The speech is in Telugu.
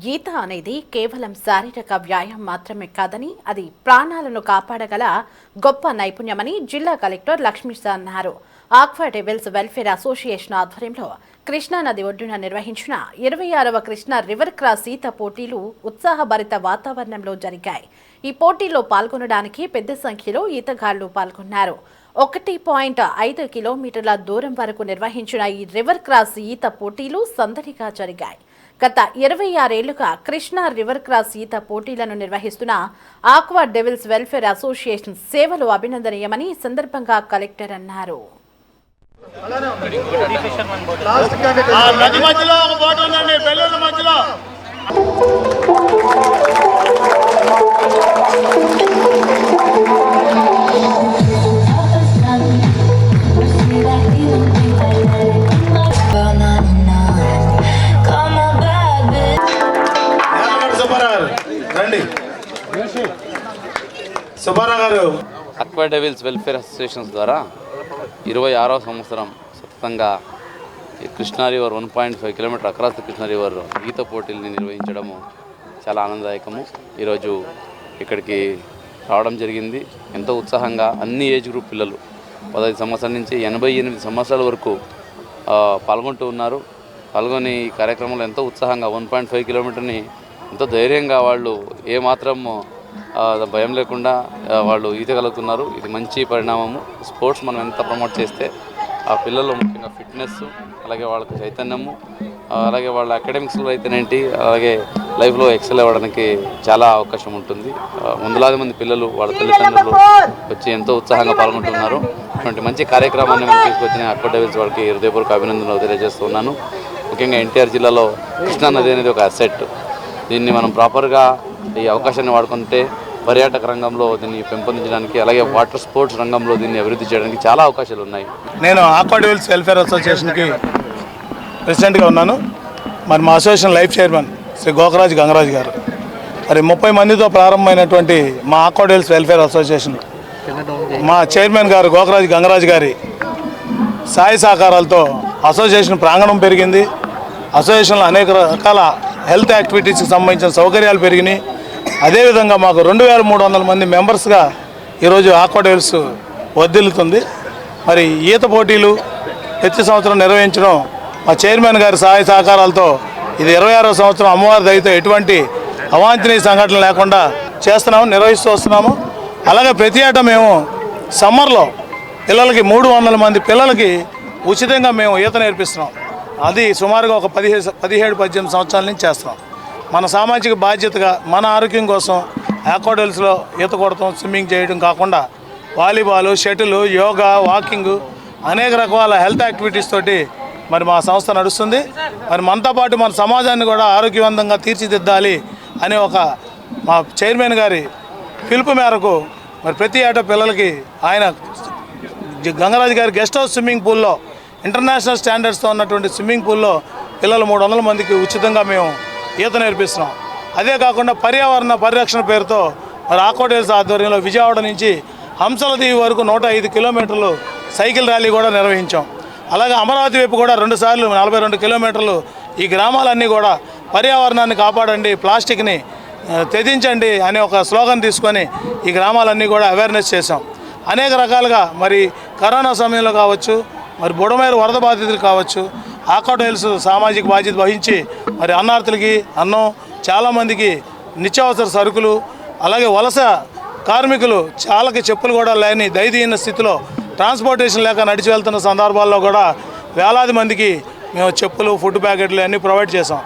ఈత అనేది కేవలం శారీరక వ్యాయామం మాత్రమే కాదని అది ప్రాణాలను కాపాడగల గొప్ప నైపుణ్యమని జిల్లా కలెక్టర్ లక్ష్మీశ అన్నారు. ఆక్వా డెవిల్స్ వెల్ఫేర్ అసోసియేషన్ ఆధ్వర్యంలో కృష్ణా నది ఒడ్డున నిర్వహించిన ఇరవై ఆరవ కృష్ణా రివర్ క్రాస్ ఈత పోటీలు ఉత్సాహభరిత వాతావరణంలో జరిగాయి. ఈ పోటీల్లో పాల్గొనడానికి పెద్ద సంఖ్యలో ఈతగాళ్ళు పాల్గొన్నారు. ఒకటి పాయింట్ ఐదు కిలోమీటర్ల దూరం వరకు నిర్వహించిన ఈ రివర్ క్రాస్ ఈత పోటీలు సందడిగా జరిగాయి. గత ఇరవై ఆరేళ్ళుగా కృష్ణా రివర్ క్రాస్ ఈత పోటీలను నిర్వహిస్తున్న ఆక్వా డెవిల్స్ వెల్ఫేర్ అసోసియేషన్ సేవలు అభినందనీయమని ఈ సందర్భంగా కలెక్టర్ అన్నారు. మధ్యలో. సుబ్బారావు గారు. అక్వా డెవిల్స్ వెల్ఫేర్ అసోసియేషన్స్ ద్వారా ఇరవై ఆరవ సంవత్సరం సతతంగా ఈ Krishna river one point five kilometre across Krishna river ఈత పోటీల్ని నిర్వహించడము చాలా ఆనందదాయకము. ఈరోజు ఇక్కడికి రావడం జరిగింది. ఎంతో ఉత్సాహంగా అన్ని ఏజ్ గ్రూప్ పిల్లలు పదహైదు సంవత్సరాల నుంచి ఎనభై ఎనిమిది సంవత్సరాల వరకు పాల్గొంటూ ఉన్నారు. పాల్గొని ఈ కార్యక్రమంలో ఎంతో ఉత్సాహంగా వన్ పాయింట్ ఫైవ్ కిలోమీటర్ని ఎంతో ధైర్యంగా వాళ్ళు ఏమాత్రం భయం లేకుండా వాళ్ళు ఈతగలుగుతున్నారు. ఇది మంచి పరిణామము. స్పోర్ట్స్ మనం ఎంత ప్రమోట్ చేస్తే ఆ పిల్లలు ముఖ్యంగా ఫిట్నెస్ అలాగే వాళ్ళకి చైతన్యము అలాగే వాళ్ళ అకాడమిక్స్లో అయితేనేంటి అలాగే లైఫ్లో ఎక్సెల్ అవ్వడానికి చాలా అవకాశం ఉంటుంది. వందలాది మంది పిల్లలు వాళ్ళ తల్లిదండ్రులు వచ్చి ఎంతో ఉత్సాహంగా పాల్గొంటున్నారు. ఇటువంటి మంచి కార్యక్రమాన్ని మేము తీసుకొచ్చిన అక్వడైవిల్స్ వాళ్ళకి హృదయపూర్వక అభినందనలు తెలియజేస్తున్నాను. ముఖ్యంగా ఎన్టీఆర్ జిల్లాలో కృష్ణా నది అనేది ఒక అసెట్. దీన్ని మనం ప్రాపర్గా ఈ అవకాశాన్ని వాడుకుంటే పర్యాటక రంగంలో దీన్ని పెంపొందించడానికి అలాగే వాటర్ స్పోర్ట్స్ రంగంలో దీన్ని అభివృద్ధి చేయడానికి చాలా అవకాశాలు ఉన్నాయి. నేను ఆక్వాడివల్స్ వెల్ఫేర్ అసోసియేషన్కి ప్రెసిడెంట్గా ఉన్నాను. మరి మా association life chairman Shri Gokaraj Gangaraju గారు. మరి ముప్పై మందితో ప్రారంభమైనటువంటి మా ఆక్వాడివల్స్ వెల్ఫేర్ అసోసియేషన్ మా చైర్మన్ గారు గోకరాజ్ గంగరాజు గారి సాయి సహకారాలతో అసోసియేషన్ ప్రాంగణం పెరిగింది. అసోసియేషన్లో అనేక రకాల హెల్త్ యాక్టివిటీస్కి సంబంధించిన సౌకర్యాలు పెరిగినాయి. అదేవిధంగా మాకు రెండు వేల మూడు వందల మంది మెంబర్స్గా ఈరోజు ఆక్వాడేల్స్ వద్దిల్లుతుంది మరి ఈత పోటీలు ప్రతి సంవత్సరం నిర్వహించడం మా చైర్మన్ గారి సహాయ సహకారాలతో ఇది ఇరవై ఆరో సంవత్సరం అమ్మవారి దయతో ఎటువంటి అవాంఛనీయ సంఘటన లేకుండా చేస్తున్నాము నిర్వహిస్తూ వస్తున్నాము. అలాగే ప్రతి ఏటా మేము సమ్మర్లో పిల్లలకి మూడు వందల మంది పిల్లలకి ఉచితంగా మేము ఈత నేర్పిస్తున్నాం. అది సుమారుగా ఒక పదిహేడు పదిహేడు పద్దెనిమిది సంవత్సరాల నుంచి చేస్తున్నాం. మన సామాజిక బాధ్యతగా మన ఆరోగ్యం కోసం ఆక్వాడల్స్లో ఈత కొడటం స్విమ్మింగ్ చేయడం కాకుండా వాలీబాల్ షటిల్ యోగా వాకింగ్ అనేక రకాల హెల్త్ యాక్టివిటీస్ తోటి మరి మా సంస్థ నడుస్తుంది. మరి మనతో పాటు మన సమాజాన్ని కూడా ఆరోగ్యవంతంగా తీర్చిదిద్దాలి అనే ఒక మా చైర్మన్ గారి పిలుపు మేరకు మరి ప్రతి ఏటా పిల్లలకి ఆయన గంగరాజు గారి గెస్ట్ హౌస్ స్విమ్మింగ్ పూల్లో ఇంటర్నేషనల్ స్టాండర్డ్స్తో ఉన్నటువంటి స్విమ్మింగ్ పూల్లో పిల్లలు మూడు వందల మందికి ఉచితంగా మేము ఈత నేర్పిస్తున్నాం. అదే కాకుండా పర్యావరణ పరిరక్షణ పేరుతో మరి ఆక్వాడేల్స్ ఆధ్వర్యంలో విజయవాడ నుంచి హంసల దీవి వరకు నూట ఐదు కిలోమీటర్లు సైకిల్ ర్యాలీ కూడా నిర్వహించాం. అలాగే అమరావతి వైపు కూడా రెండు సార్లు నలభై రెండు కిలోమీటర్లు ఈ గ్రామాలన్నీ కూడా పర్యావరణాన్ని కాపాడండి ప్లాస్టిక్ని ఆ, త్యజించండి అనే ఒక స్లోగన్ తీసుకొని ఈ గ్రామాలన్నీ కూడా అవేర్నెస్ చేశాం. అనేక రకాలుగా మరి కరోనా సమయంలో కావచ్చు మరి బుడమేరు వరద బాధితులు కావచ్చు ఆక్వాటైల్స్ సామాజిక బాధ్యత వహించి మరి అన్నార్థులకి అన్నం చాలామందికి నిత్యావసర సరుకులు అలాగే వలస కార్మికులు చాలాకి చెప్పులు కూడా లేని దయదీన స్థితిలో ట్రాన్స్పోర్టేషన్ లేక నడిచి వెళ్తున్న సందర్భాల్లో కూడా వేలాది మందికి మేము చెప్పులు ఫుడ్ ప్యాకెట్లు అన్నీ ప్రొవైడ్ చేసాం